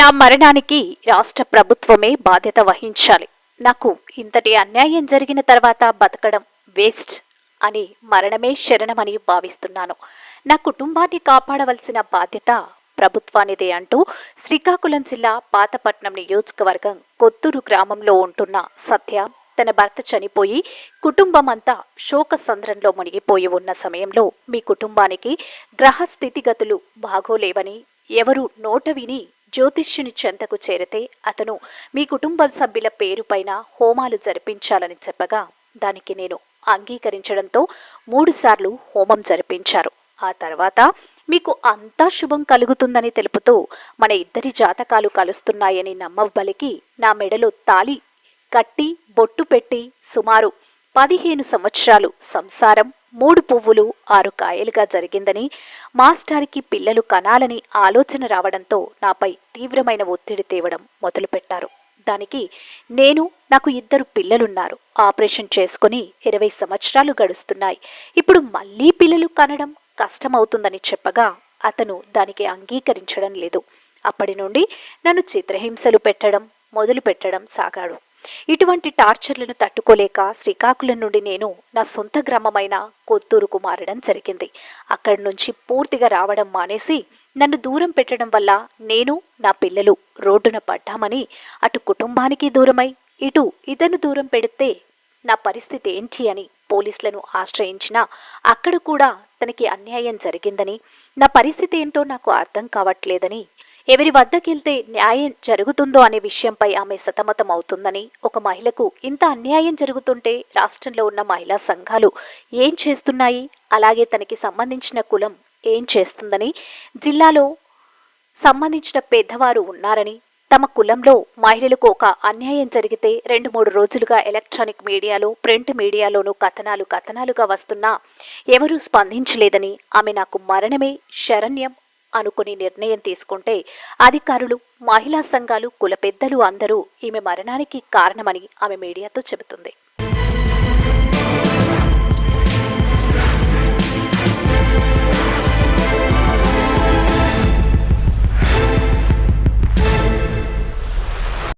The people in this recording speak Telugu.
నా మరణానికి రాష్ట్ర ప్రభుత్వమే బాధ్యత వహించాలి. నాకు ఇంతటి అన్యాయం జరిగిన తర్వాత బతకడం వేస్ట్ అని మరణమే శరణమని భావిస్తున్నాను. నా కుటుంబాన్ని కాపాడవలసిన బాధ్యత ప్రభుత్వానిదే అంటూ శ్రీకాకుళం జిల్లా పాతపట్నం నియోజకవర్గం కొత్తూరు గ్రామంలో ఉంటున్న సత్య తన భర్త చనిపోయి కుటుంబం అంతా శోక సంద్రంలో మునిగిపోయి ఉన్న సమయంలో మీ కుటుంబానికి గ్రహ స్థితిగతులు బాగోలేవని ఎవరు నోట విని జ్యోతిష్యుని చెంతకు చేరితే అతను మీ కుటుంబ సభ్యుల పేరుపైన హోమాలు జరిపించాలని చెప్పగా దానికి నేను అంగీకరించడంతో మూడుసార్లు హోమం జరిపించారు. ఆ తర్వాత మీకు అంతా శుభం కలుగుతుందని తెలుపుతూ మన ఇద్దరి జాతకాలు కలుస్తున్నాయని నమ్మబలికి నా మెడలో తాలి కట్టి బొట్టు పెట్టి సుమారు పదిహేను సంవత్సరాలు సంసారం మూడు పువ్వులు ఆరు కాయలుగా జరిగిందని మాస్టారికి పిల్లలు కనాలని ఆలోచన రావడంతో నాపై తీవ్రమైన ఒత్తిడి తేవడం మొదలుపెట్టారు. దానికి నేను నాకు ఇద్దరు పిల్లలున్నారు. ఆపరేషన్ చేసుకుని ఇరవై సంవత్సరాలు గడుస్తున్నాయి. ఇప్పుడు మళ్ళీ పిల్లలు కనడం కష్టమవుతుందని చెప్పగా అతను దానికి అంగీకరించడం లేదు. అప్పటి నుండి నన్ను చిత్రహింసలు పెట్టడం మొదలు పెట్టడం సాగాడు. ఇటువంటి టార్చర్లను తట్టుకోలేక శ్రీకాకుళం నుండి నేను నా సొంత గ్రామమైన కొత్తూరుకు మారడం జరిగింది. అక్కడి నుంచి పూర్తిగా రావడం మానేసి నన్ను దూరం పెట్టడం వల్ల నేను నా పిల్లలు రోడ్డున పడ్డామని అటు కుటుంబానికి దూరమై ఇటు ఇతను దూరం పెడితే నా పరిస్థితి ఏంటి అని పోలీసులను ఆశ్రయించినా అక్కడ కూడా తనకి అన్యాయం జరిగిందని నా పరిస్థితి ఏంటో నాకు అర్థం కావట్లేదని ఎవరి వద్దకెళ్తే న్యాయం జరుగుతుందో అనే విషయంపై ఆమె సతమతం అవుతుందని ఒక మహిళకు ఇంత అన్యాయం జరుగుతుంటే రాష్ట్రంలో ఉన్న మహిళా సంఘాలు ఏం చేస్తున్నాయి? అలాగే తనకి సంబంధించిన కులం ఏం చేస్తుందని జిల్లాలో సంబంధించిన పెద్దవారు ఉన్నారని తమ కులంలో మహిళలకు ఒక అన్యాయం జరిగితే రెండు మూడు రోజులుగా ఎలక్ట్రానిక్ మీడియాలో ప్రింట్ మీడియాలోనూ కథనాలు కథనాలుగా వస్తున్నా ఎవరూ స్పందించలేదని ఆమె నాకు మరణమే శరణ్యం అనుకుని నిర్ణయం తీసుకుంటే అధికారులు మహిళా సంఘాలు కుల పెద్దలు అందరూ ఈమె మరణానికి కారణమని ఆమె మీడియాతో చెబుతుంది.